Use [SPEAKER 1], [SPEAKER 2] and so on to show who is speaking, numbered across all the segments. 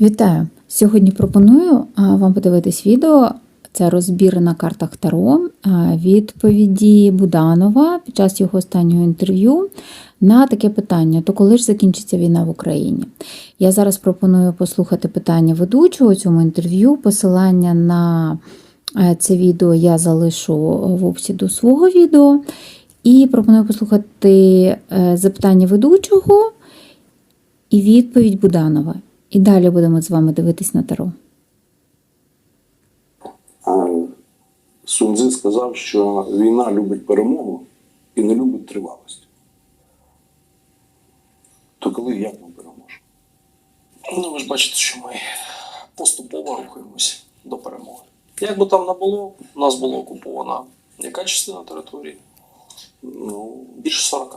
[SPEAKER 1] Вітаю! Сьогодні пропоную вам подивитись відео. Це розбір на картах Таро відповіді Буданова під час його останнього інтерв'ю на таке питання: то коли ж закінчиться війна в Україні? Я зараз пропоную послухати питання ведучого цьому інтерв'ю. Посилання на е, це відео я залишу в описі до свого відео. І пропоную послухати е, запитання ведучого і відповідь Буданова. І далі будемо з вами дивитись на Таро.
[SPEAKER 2] Сунзи сказав, що війна любить перемогу і не любить тривалості. То коли і як ми переможемо?
[SPEAKER 3] Ну, ви ж бачите, що ми поступово рухаємось до перемоги. Як би там не було, у нас була окупована яка частина території? Ну, більше 40%.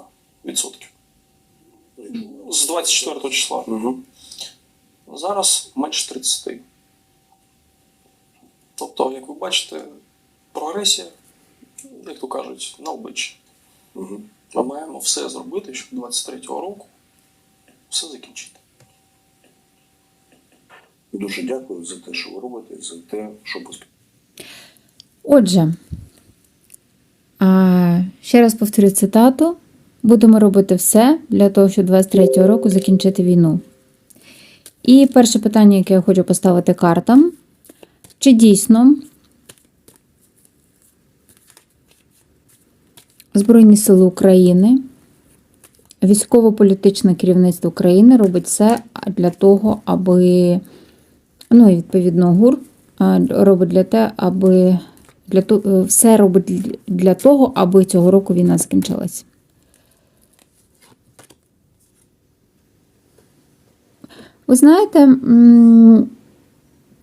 [SPEAKER 3] З 24 числа.
[SPEAKER 2] Угу.
[SPEAKER 3] Зараз менше 30. Тобто, як ви бачите, прогресія, як то кажуть, на обличчі.
[SPEAKER 2] Угу.
[SPEAKER 3] Ми маємо все зробити, щоб 23-го року все закінчити.
[SPEAKER 2] Дуже дякую за те, що ви робите, за те, що поспілкуєте.
[SPEAKER 1] Отже, а, ще раз повторю цитату: будемо робити все для того, щоб 23-го року закінчити війну. І перше питання, яке я хочу поставити картам: чи дійсно Збройні Сили України, військово-політичне керівництво України робить все для того, аби, ну і відповідно ГУР робить для те, аби для того, все робить для того, аби цього року війна закінчилась. Ви знаєте,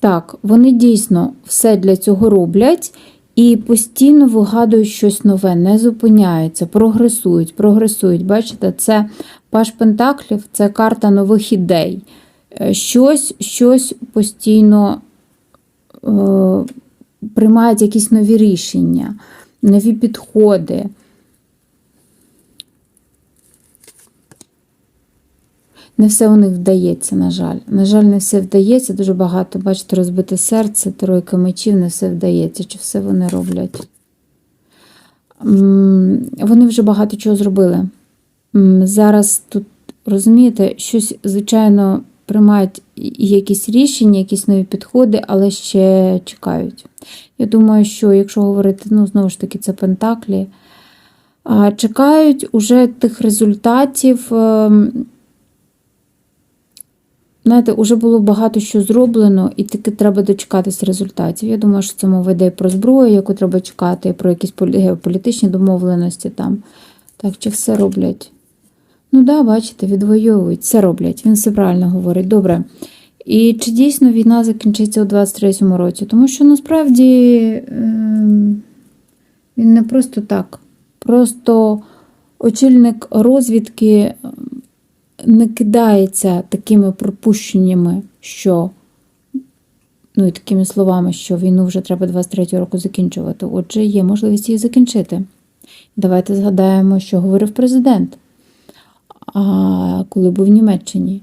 [SPEAKER 1] так, вони дійсно все для цього роблять і постійно вигадують щось нове, не зупиняються, прогресують, прогресують. Бачите, це Паш Пентаклів, це карта нових ідей. Е, Щось, щось постійно е, приймають якісь нові рішення, нові підходи. Не все у них вдається, на жаль. На жаль, не все вдається. Дуже багато, бачите, розбите серце, тройка мечів, не все вдається. Чи все вони роблять? Вони вже багато чого зробили. Зараз тут, розумієте, щось, звичайно, приймають якісь рішення, якісь нові підходи, але ще чекають. Я думаю, що якщо говорити, ну, знову ж таки, це Пентаклі, чекають уже тих результатів. Знаєте, вже було багато що зроблено, і таки треба дочекатись результатів. Я думаю, що це мова йде про зброю, яку треба чекати, про якісь полі- геополітичні домовленості там. Так, чи все роблять? Ну да, бачите, відвоюють, все роблять. Він все правильно говорить. Добре. І чи дійсно війна закінчиться у 23-му році? Тому що насправді ем, він не просто так. Просто очільник розвідки не кидається такими пропущеннями, що ну і такими словами, що війну вже треба 23 року закінчувати. Отже, є можливість її закінчити. Давайте згадаємо, що говорив президент, а, коли був в Німеччині.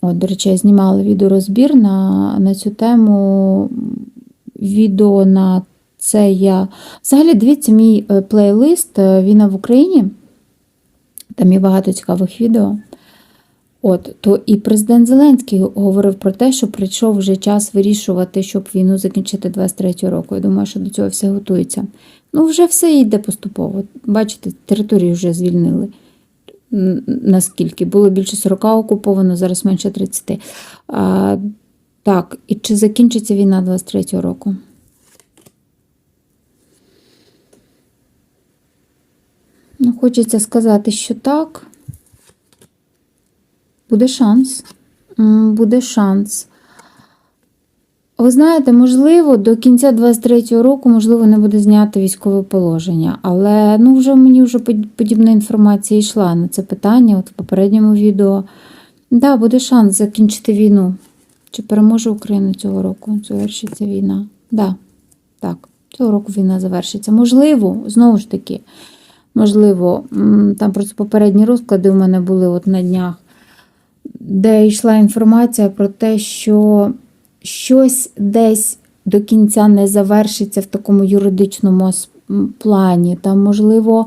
[SPEAKER 1] От, до речі, я знімала відеорозбір на, на цю тему. Відео на це я. Взагалі, дивіться, мій е, плейлист е, Війна в Україні. Там є багато цікавих відео. От, то і президент Зеленський говорив про те, що прийшов вже час вирішувати, щоб війну закінчити 23 року. Я думаю, що до цього все готується. Ну, вже все йде поступово. Бачите, територію вже звільнили. Наскільки? Було більше 40 окуповано, зараз менше 30. А, так, і чи закінчиться війна 23 року? Ну, хочеться сказати, що так. Буде шанс. Буде шанс. Ви знаєте, можливо, до кінця 23-го року, можливо, не буде знято військове положення. Але ну, вже мені вже подібна інформація йшла на це питання от в попередньому відео. Так, да, буде шанс закінчити війну. Чи переможе Україна цього року? Завершиться війна? Да, так, цього року війна завершиться. Можливо, знову ж таки, можливо, там просто попередні розклади у мене були от на днях. де йшла інформація про те, що щось десь до кінця не завершиться в такому юридичному плані. Там, можливо,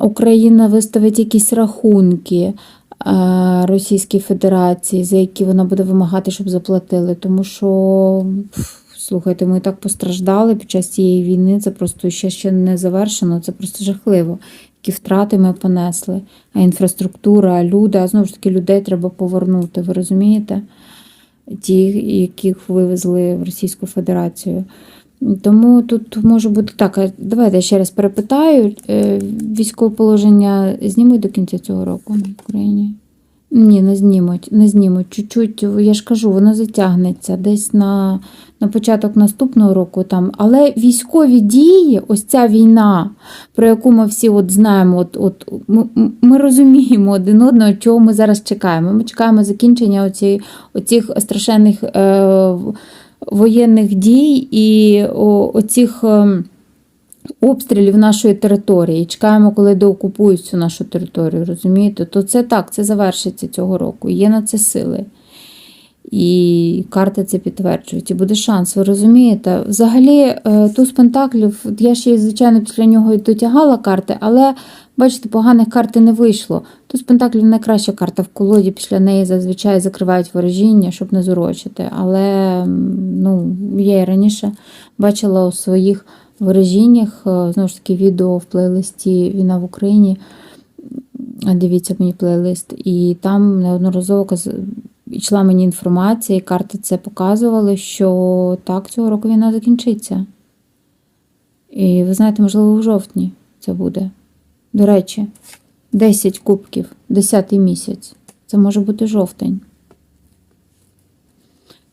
[SPEAKER 1] Україна виставить якісь рахунки е, Російській Федерації, за які вона буде вимагати, щоб заплатили. Тому що, слухайте, ми так постраждали під час цієї війни. Це просто ще, ще не завершено, це просто жахливо. Які втрати ми понесли, а інфраструктура, люди, а знову ж таки, людей треба повернути. Ви розумієте? Ті, яких вивезли в Російську Федерацію. Тому тут може бути так. Давайте я ще раз перепитаю. Е, Військове положення знімуть до кінця цього року в Україні? Ні, не знімуть. Не знімуть. Чуть-чуть, я ж кажу, воно затягнеться десь на, на початок наступного року. Там. Але військові дії, ось ця війна, про яку ми всі от знаємо, от, от, ми, ми розуміємо один одного, чого ми зараз чекаємо. Ми чекаємо закінчення оці, оцих страшенних е, воєнних дій і о, оцих. ем, обстрілів нашої території. Чекаємо, коли доокупують всю нашу територію, розумієте? То це так, це завершиться цього року. Є на це сили. І карти це підтверджують. І буде шанс, ви розумієте? Взагалі, е, туз Пентаклів, я ще, звичайно, після нього і дотягала карти, але бачите, поганих карти не вийшло. Туз Пентаклів найкраща карта в колоді, після неї зазвичай закривають ворожіння, щоб не зурочити. Але ну, я і раніше бачила у своїх ворожіннях, е, знову ж таки, відео в плейлисті Війна в Україні. Дивіться мені плейлист, і там неодноразово йшла мені інформація, і карти це показували, що так, цього року війна закінчиться. І ви знаєте, можливо, в жовтні це буде. До речі, 10 кубків, 10 місяць. Це може бути жовтень.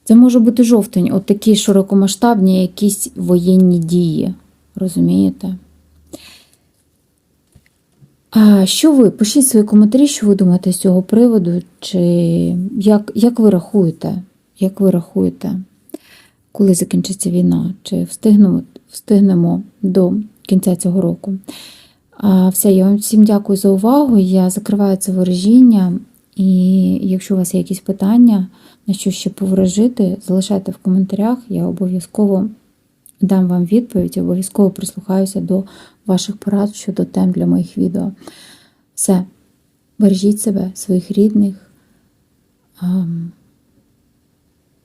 [SPEAKER 1] Це може бути жовтень, от такі широкомасштабні якісь воєнні дії. Розумієте? А що ви? Пишіть свої коментарі, що ви думаєте з цього приводу, чи як, як ви рахуєте? Як ви рахуєте, коли закінчиться війна? Чи встигнемо, встигнемо до кінця цього року? А, все, я вам всім дякую за увагу. Я закриваю це ворожіння. І якщо у вас є якісь питання, на що ще поворожити, залишайте в коментарях. Я обов'язково дам вам відповідь, обов'язково прислухаюся до ваших порад щодо тем для моїх відео. Все, бережіть себе, своїх рідних.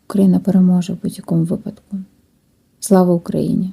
[SPEAKER 1] Україна переможе в будь-якому випадку. Слава Україні!